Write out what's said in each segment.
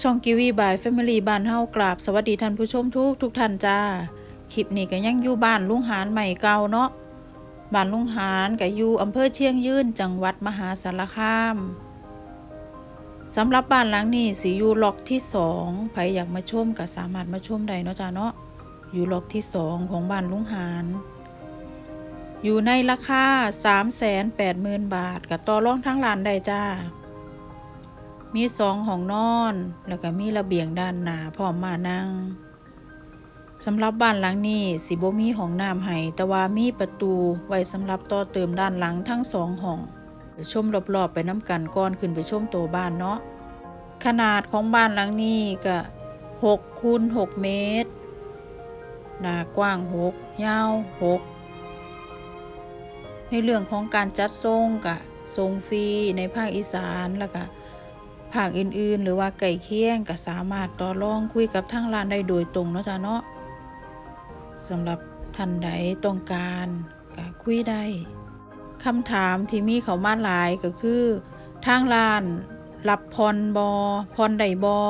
ช่องกิวีบายแฟมิลี่บ้านเฮากราบ สวัสดีท่านผู้ชมทุกทุกท่านจ้า คลิปนี้ก็ยังอยู่บ้านลุงหารใหม่เก่าเนาะ บ้านลุงหารก็อยู่อำเภอเชียงยืนจังหวัดมหาสารคามสำหรับบ้านหลังนี้สิอยู่ล็อกที่สองใครอยากมาชมก็สามารถมาชมได้เนาะจ้าเนาะ อยู่ล็อกที่สองของบ้านลุงหารอยู่ในราคา 380,000 บาทกับต่อรองทั้งร้านได้จ้า มีสองห้องนอน แล้วก็มีระเบียงด้านหน้าพร้อมมานั่งสำหรับบ้านหลังนี้สิบ่มีห้องน้ำให้แต่ว่ามีประตูไว้สำหรับต่อเติมด้านหลังทั้งสองห้องชมรอบๆไปน้ำกันก่อนขึ้นไปชมตัวบ้านเนาะขนาดของบ้านหลังนี้ก็6คูณ6เมตร หน้ากว้าง 6 ยาว 6 ในเรื่องของการจัดทรงกะทรงฟรีในภาคอีสานแล้วก็ ภาคอื่นๆ หรือว่าไก่เคียงก็สามารถต่อรองคุยกับทางร้านได้โดยตรงเนาะจ้ะเนาะสำหรับท่านใดต้องการก็คุยได้คำถามที่มีเขามาหลายก็คือทางร้านรับพรบอพรใดบอ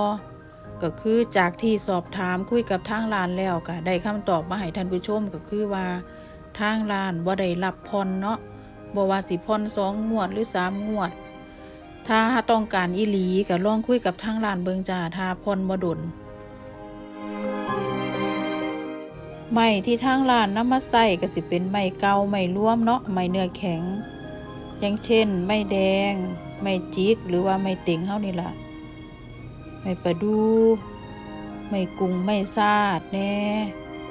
ก็คือจากที่สอบถามคุยกับทางร้านแล้วก็ได้คำตอบมาให้ท่านผู้ชมก็คือว่าทางร้านบ่ได้รับพรเนาะบ่ว่าสิพรสองงวดหรือสามงวด ถ้าต้องการอีหลีก็ลองคุยกับทางร้านเบิงจ่าถ้าพรบ่ดนไม้ที่ทางร้านนำมาใส่ก็สิเป็นไม้เก่าไม้ร่วมเนาะไม้เนื้อแข็ง อย่างเช่น ไม้แดง ไม้จิก หรือว่าไม้เต็งเฮานี่ล่ะ ไม้ประดู ไม้กุงไม้ซาดแน่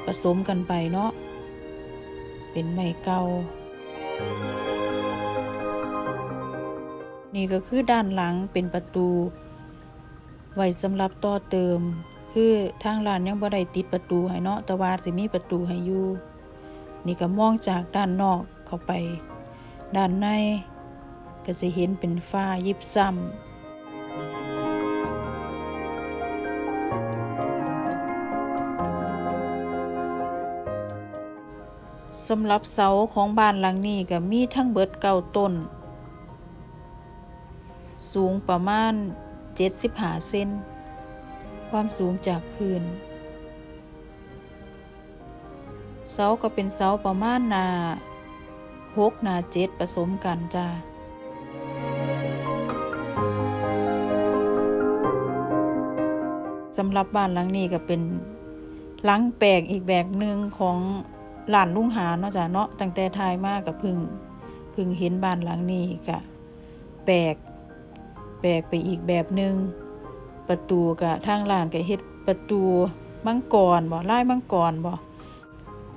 ผสมกันไปเนาะเป็นไม้เก่า นี่ก็คือด้านหลังเป็นประตู ไว้สำหรับต่อเติม คือทางร้านยังบ่ได้ติดประตูให้เนาะแต่ว่าสิมีประตูให้อยู่นี่ก็มองจากด้านนอกเข้าไป ด้านใน ก็จะเห็นเป็นฝ้ายิบซ้ำสำหรับเสาของบ้านหลังนี้ก็มีทั้งเบิดเก้าต้น สูงประมาณ 75 เซน ความสูงจากพื้น เสาก็เป็นเสาประมาณนาหกนาเจ็ดผสมกันจ้าสำหรับบ้านหลังนี้ก็เป็นหลังแปลกอีกแบบหนึ่งของหลานลุงหาเนาะจ้ะเนาะตั้งแต่ทายมากกับพึ่ง พึ่งเห็นบ้านหลังนี้ก็แปลก ปลกไปอีกแบบหนึง่งประตูกับทางลานก็เฮ็ดประตูมังกรบ่ลายมังกรบ่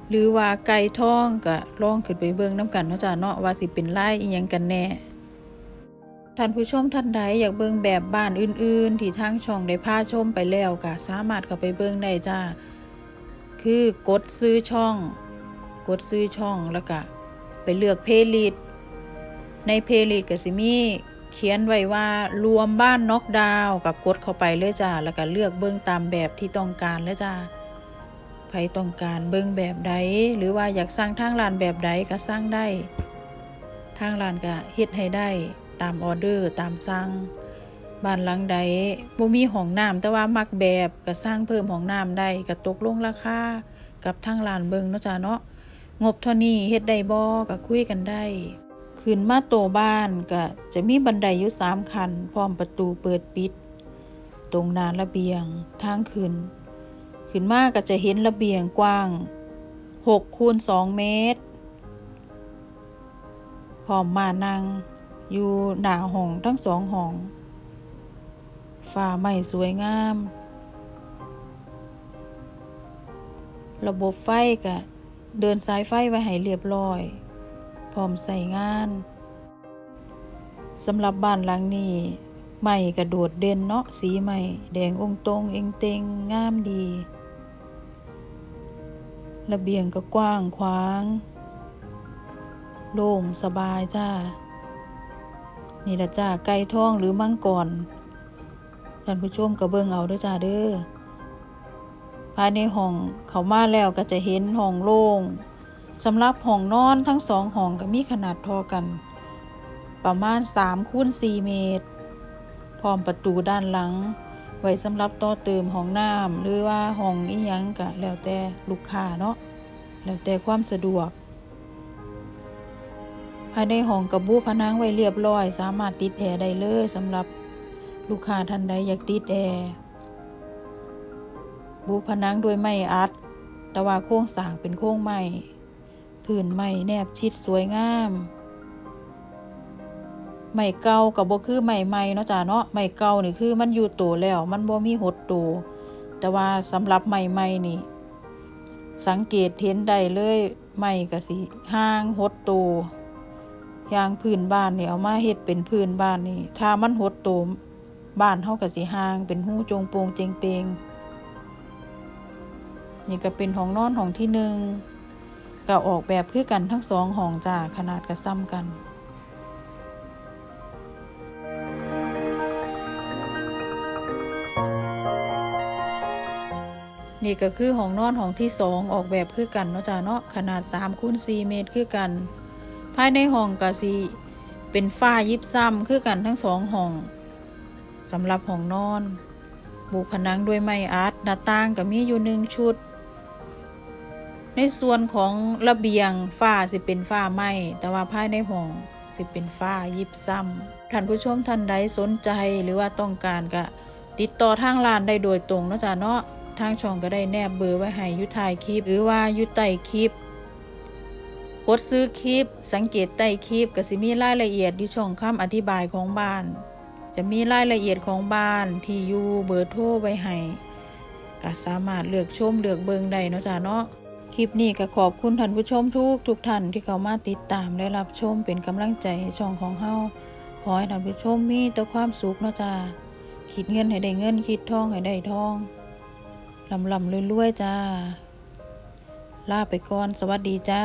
หรือว่าไก่ทองก็ลองขึ้นไปเบิ่งน้ำกันเนาะจ้ะเนาะว่าสิเป็นลายอีหยังกันแน่ท่านผู้ชมท่านใดอยากเบิ่งแบบบ้านอื่น ๆ ที่ทางช่องได้พาชมไปแล้วก็สามารถเข้าไปเบิ่งได้จ้า คือกดซื้อช่อง กดซื้อช่องแล้วก็ไปเลือกเพลย์ลิสต์ในเพลย์ลิสต์ก็สิมี เขียนไว้ว่ารวมบ้านน็อกดาวกับกดเข้าไปเลยจ้าแล้วก็เลือกเบิ้งตามแบบที่ต้องการเลยจ้าใครต้องการเบิ้งแบบใดหรือว่าอยากสร้างทางร้านแบบใดก็สร้างได้ทางร้านก็เฮ็ดให้ได้ตามออเดอร์ตามสั่งบ้านหลังใดบ่มีห้องน้ำแต่ว่ามักแบบก็สร้างเพิ่มห้องน้ำได้ก็ตกลงราคากับทางร้านเบิงเนาะจ้าเนาะงบเท่านี้เฮ็ดได้บ่ก็คุยกันได้ ขึ้นมาโตบ้านก็จะมีบันไดอยู่สามคัน พร้อมประตูเปิดปิด ตรงน้าระเบียงทางขึ้น ขึ้นมาก็จะเห็นระเบียงกว้าง6คูณ2เมตร พร้อมมานั่งอยู่หน้าห้องทั้งสองห้องฝ้าไม้สวยงาม ระบบไฟก็เดินสายไฟไว้ให้เรียบร้อย พร้อมใส่งานสำหรับบ้านหลังนี้ใหม่กระโดดเด่นเนาะสีใหม่แดงองตรงเองเตงงามดี ระเบียงก็กว้างขวาง โล่งสบายจ้า นี่ละจ้าไก่ทองหรือมังกรท่านผู้ชมก็เบิ่งเอาเด้วยจ้าเด้อภายในห้องเขามาแล้วก็จะเห็นห้องโล่ง สำหรับห้องนอนทั้งสองห้องก็มีขนาดเทอกัน ประมาณ3คูณ4เมตร พร้อมประตูด้านหลัง ไว้สำหรับต่อเติมห้องน้ำหรือว่าห้องอีหยังก็แล้วแต่ลูกค้าเนาะแล้วแต่ความสะดวก ภายในห้องกับบูผนังไว้เรียบร้อย สามารถติดแอร์ได้เลยสำหรับลูกค้าท่านใดอยากติดแอร์บูผนังด้วยไม้อัด แต่ว่าโครงสร้างเป็นโครงไม้ พื้นไม้แนบชิดสวยงามไม้เก่ากับบ่คือไม้ใหม่เนาะจ้าเนาะไม้เก่านี่คือมันอยู่โตแล้ว มันบ่มีหดโตแต่ว่าสำหรับไม้ใหม่นี่ สังเกตเห็นได้เลยไม้ก็สิห่างหดโตยางพื้นบ้านนี่เอามาเฮ็ดเป็นพื้นบ้านนี่ ถ้ามันหดโตมบ้านเฮาก็สิห่างเป็นหูจงโปงเจงเปงนี่ก็เป็นห้องนอนห้องที่หนึ่ง ก็ออกแบบคือกันทั้งสองห้องจ้าขนาดก็ซ้ำกันนี่ก็คือห้องนอนห้องที่สองออกแบบคือกันเนาะจ้าเนาะขนาด3คูณ4เมตรคือกัน ภายในห้องก็สิเป็นฝ้ายิบซ้ำคือกันทั้งสองห้องสำหรับห้องนอน บุผนังด้วยไม้อัดหน้าต่างก็มีอยู่หนึ่งชุด ในส่วนของระเบียงฝ้าสิเป็นฝ้าไม้แต่ว่าภายในห้องสิเป็นฝ้ายิบซ้ำท่านผู้ชมท่านใดสนใจหรือว่าต้องการก็ติดต่อทางร้านได้โดยตรงเนาะจ้ะเนาะทางช่องก็ได้แนบเบอร์ไว้ให้ยุทายคลิป หรือว่ายุใต้คลิป กดซื้อคลิป สังเกตใต้คลิปก็สิมีรายละเอียดที่ช่องคำอธิบายของบ้าน จะมีรายละเอียดของบ้านที่อยู่เบอร์โทรไว้ให้ก็สามารถเลือกชมเลือกเบิงได้เนาะจ้ะเนาะ คลิปนี้ก็ขอบคุณท่านผู้ชมทุกทุกท่านที่เข้ามาติดตามและรับชมเป็นกำลังใจให้ช่องของเฮาขอให้ท่านผู้ชมมีแต่ความสุขนะจ้ะคิดเงินให้ได้เงินคิดทองให้ได้ทองลำลำรวยๆจ้าลาไปก่อนสวัสดีจ้า